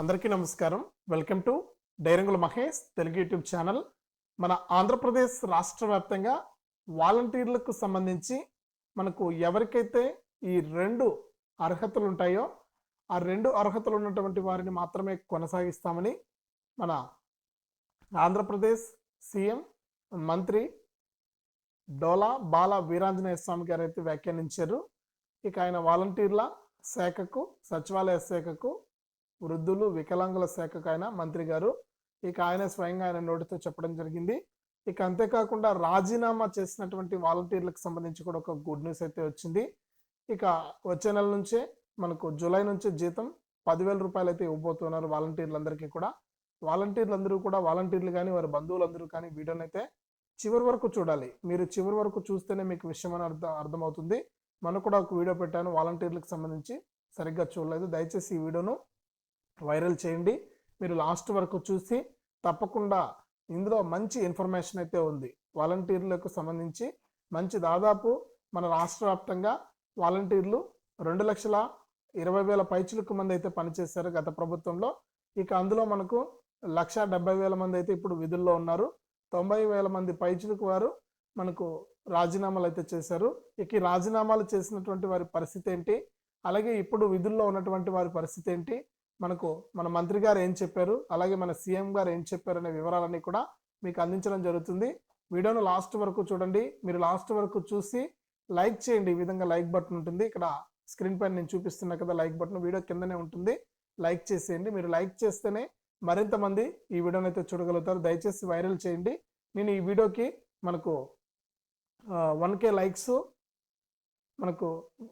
అందరికీ నమస్కారం. Welcome to Dairangula Mahesh Telugu YouTube channel. మన ఆంధ్రప్రదేశ్ రాష్ట్ర వ్యాప్తంగా వాలంటీర్లకు సంబంధించి మనకు ఎవరికైతే ఈ రెండు అర్హతలు ఉంటాయో ఆ రెండు అర్హతలు ఉన్నటువంటి వారిని మాత్రమే కొనసాగిస్తామని మన ఆంధ్రప్రదేశ్ సీఎం మంత్రి డోలా బాల వీరాంజనేయ స్వామి గారు అయితే వ్యాఖ్యానించారు. ఇక ఆయన వాలంటీర్ల శాఖకు సచివాలయ శాఖకు వృద్ధులు వికలాంగుల శాఖకు ఆయన మంత్రి గారు ఇక ఆయన స్వయంగా ఆయన నోటితో చెప్పడం జరిగింది. ఇక అంతేకాకుండా రాజీనామా చేసినటువంటి వాలంటీర్లకు సంబంధించి కూడా ఒక గుడ్ న్యూస్ అయితే వచ్చింది. ఇక వచ్చే నెల నుంచే మనకు జూలై నుంచి జీతం పదివేల రూపాయలు అయితే ఇవ్వబోతున్నారు వాలంటీర్లందరికీ కూడా. వాలంటీర్లందరూ కూడా వాలంటీర్లు కానీ వారి బంధువులందరూ కానీ వీడియోని అయితే చివరి వరకు చూడాలి. మీరు చివరి వరకు చూస్తేనే మీకు విషయం అని అర్థం అర్థమవుతుంది. మనకు కూడా ఒక వీడియో పెట్టాను. వాలంటీర్లకు సంబంధించి సరిగ్గా చూడలేదు. దయచేసి ఈ వీడియోను వైరల్ చేయండి. మీరు లాస్ట్ వరకు చూసి తప్పకుండా ఇందులో మంచి ఇన్ఫర్మేషన్ అయితే ఉంది. వాలంటీర్లకు సంబంధించి మంచి దాదాపు మన రాష్ట్ర వ్యాప్తంగా వాలంటీర్లు రెండు లక్షల ఇరవై వేల పైచులకు మంది అయితే పనిచేశారు గత ప్రభుత్వంలో. ఇక అందులో మనకు లక్ష డెబ్బై వేల మంది అయితే ఇప్పుడు విధుల్లో ఉన్నారు. తొంభై వేల మంది పైచులకు వారు మనకు రాజీనామాలు అయితే చేశారు. ఇక ఈ రాజీనామాలు చేసినటువంటి వారి పరిస్థితి ఏంటి? అలాగే ఇప్పుడు విధుల్లో ఉన్నటువంటి వారి పరిస్థితి ఏంటి? మనకు మన మంత్రి గారు ఏం చెప్పారు? అలాగే మన సీఎం గారు ఏం చెప్పారు అనే వివరాలన్నీ కూడా మీకు అందించడం జరుగుతుంది. వీడియోను లాస్ట్ వరకు చూడండి. మీరు లాస్ట్ వరకు చూసి లైక్ చేయండి. ఈ విధంగా లైక్ బటన్ ఉంటుంది. ఇక్కడ స్క్రీన్ పైన నేను చూపిస్తున్నా కదా లైక్ బటన్ వీడియో కిందనే ఉంటుంది. లైక్ చేసేయండి. మీరు లైక్ చేస్తేనే మరింత మంది ఈ వీడియోని అయితే చూడగలుగుతారు. దయచేసి వైరల్ చేయండి. నేను ఈ వీడియోకి మనకు వన్ కే లైక్స్ మనకు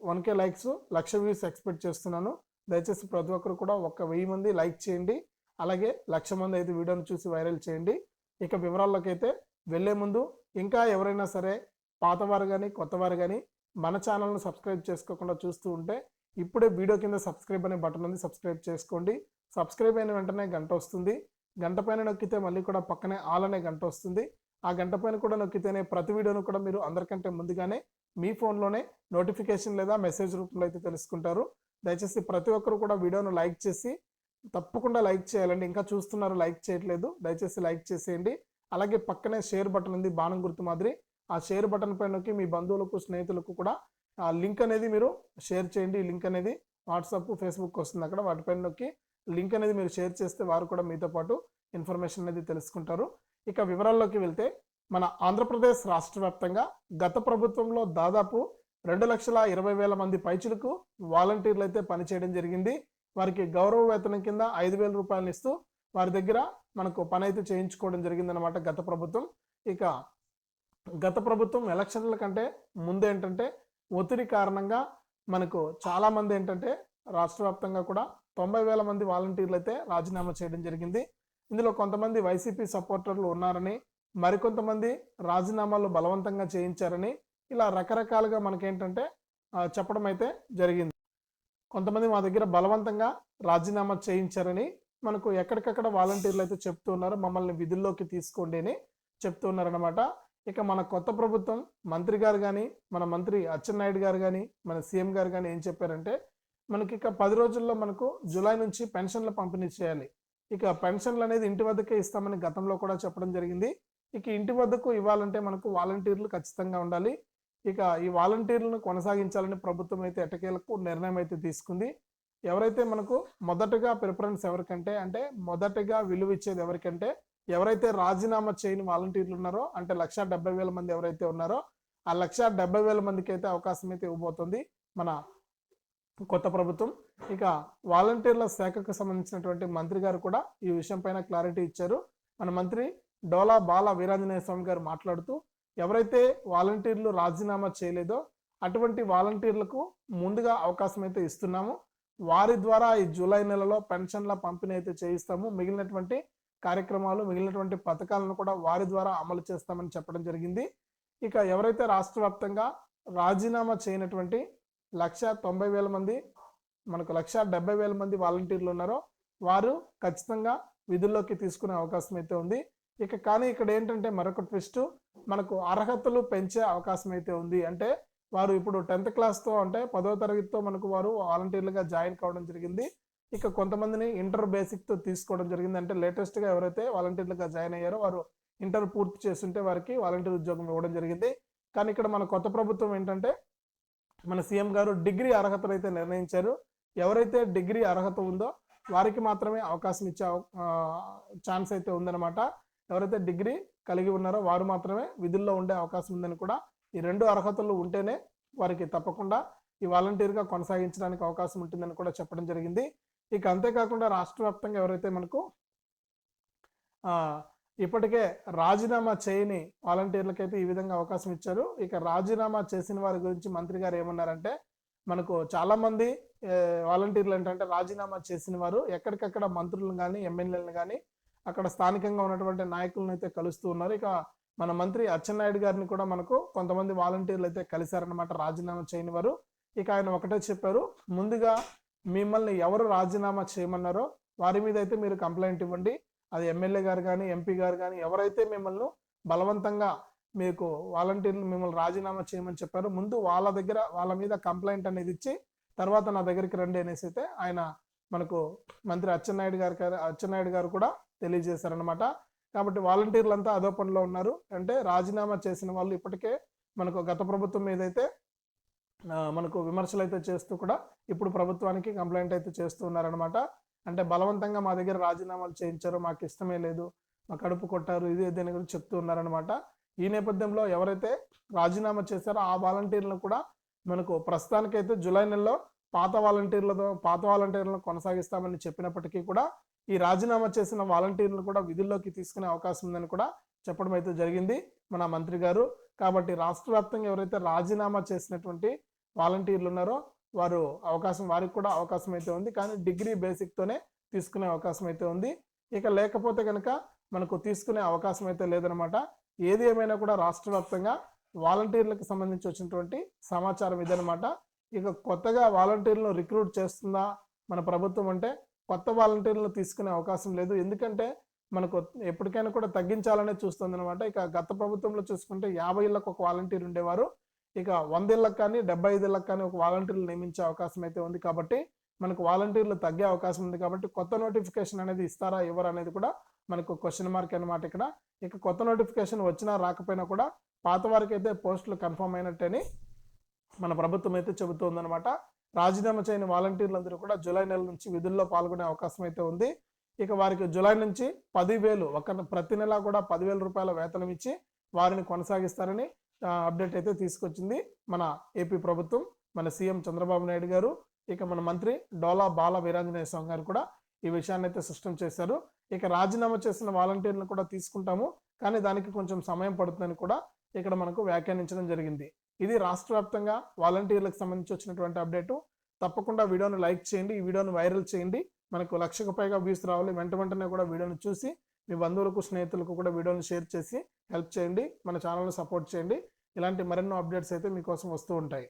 one K likes lakh views expect చేస్తున్నాను. దయచేసి ప్రతి ఒక్కరు కూడా ఒక వెయ్యి మంది లైక్ చేయండి. అలాగే లక్ష మంది అయితే వీడియోని చూసి వైరల్ చేయండి. ఇక వివరాల్లోకి అయితే వెళ్ళే ముందు ఇంకా ఎవరైనా సరే పాతవారు కానీ కొత్తవారు కానీ మన ఛానల్ను సబ్స్క్రైబ్ చేసుకోకుండా చూస్తూ ఉంటే ఇప్పుడే వీడియో కింద సబ్స్క్రైబ్ అనే బటన్ ఉంది సబ్స్క్రైబ్ చేసుకోండి. సబ్స్క్రైబ్ అయిన వెంటనే గంట వస్తుంది. గంట పైన నొక్కితే మళ్ళీ కూడా పక్కనే ఆల్ అనే గంట వస్తుంది. ఆ గంట పైన కూడా నొక్కితేనే ప్రతి వీడియోను కూడా మీరు అందరికంటే ముందుగానే మీ ఫోన్లోనే నోటిఫికేషన్ లేదా మెసేజ్ రూపంలో అయితే తెలుసుకుంటారు. దయచేసి ప్రతి ఒక్కరు కూడా వీడియోను లైక్ చేసి తప్పకుండా లైక్ చేయాలండి. ఇంకా చూస్తున్నారు లైక్ చేయట్లేదు. దయచేసి లైక్ చేసేయండి. అలాగే పక్కనే షేర్ బటన్ ఉంది బాణం గుర్తు మాదిరి. ఆ షేర్ బటన్ పైనకి మీ బంధువులకు స్నేహితులకు కూడా ఆ లింక్ అనేది మీరు షేర్ చేయండి. ఈ లింక్ అనేది వాట్సాప్ ఫేస్బుక్ వస్తుంది అక్కడ. వాటిపైన నొక్కి లింక్ అనేది మీరు షేర్ చేస్తే వారు కూడా మీతో పాటు ఇన్ఫర్మేషన్ అనేది తెలుసుకుంటారు. ఇక వివరాల్లోకి వెళ్తే మన ఆంధ్రప్రదేశ్ రాష్ట్ర వ్యాప్తంగా గత ప్రభుత్వంలో దాదాపు రెండు లక్షల ఇరవై వేల మంది పైచులకు వాలంటీర్లు అయితే పనిచేయడం జరిగింది. వారికి గౌరవ వేతనం కింద ఐదు వేల రూపాయలు ఇస్తూ వారి దగ్గర మనకు పని అయితే చేయించుకోవడం జరిగిందనమాట గత ప్రభుత్వం. ఇక గత ప్రభుత్వం ఎలక్షన్ల కంటే ముందు ఏంటంటే ఒత్తిడి కారణంగా మనకు చాలామంది ఏంటంటే రాష్ట్ర వ్యాప్తంగా కూడా తొంభై వేల మంది వాలంటీర్లు అయితే రాజీనామా చేయడం జరిగింది. ఇందులో కొంతమంది వైసీపీ సపోర్టర్లు ఉన్నారని మరికొంతమంది రాజీనామాలు బలవంతంగా చేయించారని ఇలా రకరకాలుగా మనకేంటంటే చెప్పడం అయితే జరిగింది. కొంతమంది మా దగ్గర బలవంతంగా రాజీనామా చేయించారని మనకు ఎక్కడికక్కడ వాలంటీర్లు అయితే చెప్తూ ఉన్నారు. మమ్మల్ని విధుల్లోకి తీసుకోండి అని చెప్తూ ఉన్నారనమాట ఇక మన కొత్త ప్రభుత్వం మంత్రి గారు కానీ మన మంత్రి అచ్చెన్నాయుడు గారు కానీ మన సీఎం గారు కానీ ఏం చెప్పారంటే మనకి ఇక పది రోజుల్లో మనకు జూలై నుంచి పెన్షన్లు పంపిణీ చేయాలి. ఇక పెన్షన్లు అనేది ఇంటి వద్దకే ఇస్తామని గతంలో కూడా చెప్పడం జరిగింది. ఇక ఇంటి వద్దకు ఇవ్వాలంటే మనకు వాలంటీర్లు ఖచ్చితంగా ఉండాలి. ఇక ఈ వాలంటీర్లను కొనసాగించాలని ప్రభుత్వం అయితే ఎటకేలకు నిర్ణయం అయితే తీసుకుంది. ఎవరైతే మనకు మొదటగా ప్రిఫరెన్స్ ఎవరికంటే అంటే మొదటగా విలువ ఇచ్చేది ఎవరికంటే ఎవరైతే రాజీనామా చేయని వాలంటీర్లు ఉన్నారో అంటే లక్ష డెబ్బై వేల మంది ఎవరైతే ఉన్నారో ఆ లక్ష డెబ్బై వేల మందికి అయితే అవకాశం అయితే ఇవ్వబోతుంది మన కొత్త ప్రభుత్వం. ఇక వాలంటీర్ల శాఖకు సంబంధించినటువంటి మంత్రి గారు కూడా ఈ విషయం పైన క్లారిటీ ఇచ్చారు. మన మంత్రి డోలా బాల వీరాంజనేయ స్వామి గారు మాట్లాడుతూ ఎవరైతే వాలంటీర్లు రాజీనామా చేయలేదో అటువంటి వాలంటీర్లకు ముందుగా అవకాశం అయితే ఇస్తున్నాము. వారి ద్వారా ఈ జూలై నెలలో పెన్షన్ల పంపిణీ అయితే చేయిస్తాము. మిగిలినటువంటి కార్యక్రమాలు మిగిలినటువంటి పథకాలను కూడా వారి ద్వారా అమలు చేస్తామని చెప్పడం జరిగింది. ఇక ఎవరైతే రాష్ట్ర వ్యాప్తంగా రాజీనామా చేయనటువంటి లక్ష తొంభై వేల మంది మనకు లక్ష డెబ్బై వేల మంది వాలంటీర్లు ఉన్నారో వారు ఖచ్చితంగా విధుల్లోకి తీసుకునే అవకాశం అయితే ఉంది. ఇక కానీ ఇక్కడ ఏంటంటే మరొక ట్విస్ట్ మనకు అర్హతలు పెంచే అవకాశం అయితే ఉంది. అంటే వారు ఇప్పుడు టెన్త్ క్లాస్తో అంటే పదో తరగతితో మనకు వారు వాలంటీర్లుగా జాయిన్ కావడం జరిగింది. ఇక కొంతమందిని ఇంటర్ బేసిక్తో తీసుకోవడం జరిగింది. అంటే లేటెస్ట్గా ఎవరైతే వాలంటీర్లుగా జాయిన్ అయ్యారో వారు ఇంటర్ పూర్తి చేస్తుంటే వారికి వాలంటీర్ ఉద్యోగం ఇవ్వడం జరిగింది. కానీ ఇక్కడ మన కొత్త ప్రభుత్వం ఏంటంటే మన సీఎం గారు డిగ్రీ అర్హతలు అయితే నిర్ణయించారు. ఎవరైతే డిగ్రీ అర్హత ఉందో వారికి మాత్రమే అవకాశం ఇచ్చే ఛాన్స్ అయితే ఉందన్నమాట. ఎవరైతే డిగ్రీ కలిగి ఉన్నారో వారు మాత్రమే విధుల్లో ఉండే అవకాశం ఉందని కూడా ఈ రెండు అర్హతలు ఉంటేనే వారికి తప్పకుండా ఈ వాలంటీర్గా కొనసాగించడానికి అవకాశం ఉంటుందని కూడా చెప్పడం జరిగింది. ఇక అంతేకాకుండా రాష్ట్ర వ్యాప్తంగా ఎవరైతే మనకు ఇప్పటికే రాజీనామా చేయని వాలంటీర్లకైతే ఈ విధంగా అవకాశం ఇచ్చారు. ఇక రాజీనామా చేసిన వారి గురించి మంత్రి గారు ఏమన్నారంటే మనకు చాలామంది వాలంటీర్లు ఏంటంటే రాజీనామా చేసిన వారు ఎక్కడికక్కడ మంత్రులను కానీ ఎమ్మెల్యేలను కానీ అక్కడ స్థానికంగా ఉన్నటువంటి నాయకులను అయితే కలుస్తూ ఉన్నారు. ఇక మన మంత్రి అచ్చెన్నాయుడు గారిని కూడా మనకు కొంతమంది వాలంటీర్లు అయితే కలిశారనమాట రాజీనామా చేయని వారు. ఇక ఆయన ఒకటే చెప్పారు ముందుగా మిమ్మల్ని ఎవరు రాజీనామా చేయమన్నారో వారి మీద అయితే మీరు కంప్లైంట్ ఇవ్వండి. అది ఎమ్మెల్యే గారు కానీ ఎంపీ గారు కానీ ఎవరైతే మిమ్మల్ని బలవంతంగా మీకు వాలంటీర్లు మిమ్మల్ని రాజీనామా చేయమని చెప్పారు ముందు వాళ్ళ దగ్గర వాళ్ళ మీద కంప్లైంట్ అనేది ఇచ్చి తర్వాత నా దగ్గరికి రండి అనేసి అయితే ఆయన మనకు మంత్రి అచ్చెన్నాయుడు గారు గారు- అచ్చెన్నాయుడు గారు కూడా తెలియజేశారనమాట కాబట్టి వాలంటీర్లు అంతా అదో పనిలో ఉన్నారు. అంటే రాజీనామా చేసిన వాళ్ళు ఇప్పటికే మనకు గత ప్రభుత్వం మీద అయితే మనకు విమర్శలు అయితే చేస్తూ కూడా ఇప్పుడు ప్రభుత్వానికి కంప్లైంట్ అయితే చేస్తూ ఉన్నారనమాట అంటే బలవంతంగా మా దగ్గర రాజీనామాలు చేయించారు మాకు ఇష్టమే లేదు మా కడుపు కొట్టారు ఇది దీని గురించి చెప్తూ ఉన్నారనమాట ఈ నేపథ్యంలో ఎవరైతే రాజీనామా చేశారో ఆ వాలంటీర్లను కూడా మనకు ప్రస్తుతానికైతే జూలై నెలలో పాత వాలంటీర్లతో పాత వాలంటీర్లను కొనసాగిస్తామని చెప్పినప్పటికీ కూడా ఈ రాజీనామా చేసిన వాలంటీర్లు కూడా విధుల్లోకి తీసుకునే అవకాశం ఉందని కూడా చెప్పడం అయితే జరిగింది మన మంత్రి గారు. కాబట్టి రాష్ట్ర వ్యాప్తంగా ఎవరైతే రాజీనామా చేసినటువంటి వాలంటీర్లు ఉన్నారో వారు అవకాశం వారికి కూడా అవకాశం అయితే ఉంది. కానీ డిగ్రీ బేసిక్తోనే తీసుకునే అవకాశం అయితే ఉంది. ఇక లేకపోతే కనుక మనకు తీసుకునే అవకాశం అయితే లేదనమాట ఏది ఏమైనా కూడా రాష్ట్ర వ్యాప్తంగా వాలంటీర్లకు సంబంధించి వచ్చినటువంటి సమాచారం ఇదనమాట ఇక కొత్తగా వాలంటీర్లను రిక్రూట్ చేస్తుందా మన ప్రభుత్వం అంటే కొత్త వాలంటీర్లను తీసుకునే అవకాశం లేదు. ఎందుకంటే మనకు ఎప్పటికైనా కూడా తగ్గించాలనే చూస్తుంది అనమాట ఇక గత ప్రభుత్వంలో చూసుకుంటే యాభై ఇళ్ళకు ఒక వాలంటీర్ ఉండేవారు. ఇక వంద ఇళ్ళకి కానీ డెబ్బై ఐదు ఇళ్ళకి కానీ ఒక వాలంటీర్లు నియమించే అవకాశం అయితే ఉంది కాబట్టి మనకు వాలంటీర్లు తగ్గే అవకాశం ఉంది కాబట్టి కొత్త నోటిఫికేషన్ అనేది ఇస్తారా ఇవ్వరా అనేది కూడా మనకు క్వశ్చన్ మార్క్ అనమాట ఇక్కడ. ఇక కొత్త నోటిఫికేషన్ వచ్చినా రాకపోయినా కూడా పాత వారికి అయితే పోస్టులు కన్ఫర్మ్ అయినట్టని మన ప్రభుత్వం అయితే చెబుతోందనమాట రాజీనామా చేయని వాలంటీర్లందరూ కూడా జూలై నెల నుంచి విధుల్లో పాల్గొనే అవకాశం అయితే ఉంది. ఇక వారికి జూలై నుంచి పదివేలు ఒక ప్రతి నెల కూడా పదివేల రూపాయల వేతనం ఇచ్చి వారిని కొనసాగిస్తారని అప్డేట్ అయితే తీసుకొచ్చింది మన ఏపీ ప్రభుత్వం మన సీఎం చంద్రబాబు నాయుడు గారు. ఇక మన మంత్రి డోలా బాల వీరాంజనేయ స్వామి గారు కూడా ఈ విషయాన్ని అయితే స్పష్టం చేశారు. ఇక రాజీనామా చేసిన వాలంటీర్లను కూడా తీసుకుంటాము కానీ దానికి కొంచెం సమయం పడుతుందని కూడా ఇక్కడ మనకు వ్యాఖ్యానించడం జరిగింది. ఇది రాష్ట్ర వ్యాప్తంగా వాలంటీర్లకు సంబంధించి వచ్చినటువంటి అప్డేటు. తప్పకుండా వీడియోను లైక్ చేయండి ఈ వీడియోను వైరల్ చేయండి. మనకు లక్షకు పైగా వ్యూస్ రావాలి. వెంట వెంటనే కూడా వీడియోను చూసి మీ బంధువులకు స్నేహితులకు కూడా వీడియోని షేర్ చేసి హెల్ప్ చేయండి. మన ఛానల్ను సపోర్ట్ చేయండి. ఇలాంటి మరెన్నో అప్డేట్స్ అయితే మీకోసం వస్తూ ఉంటాయి.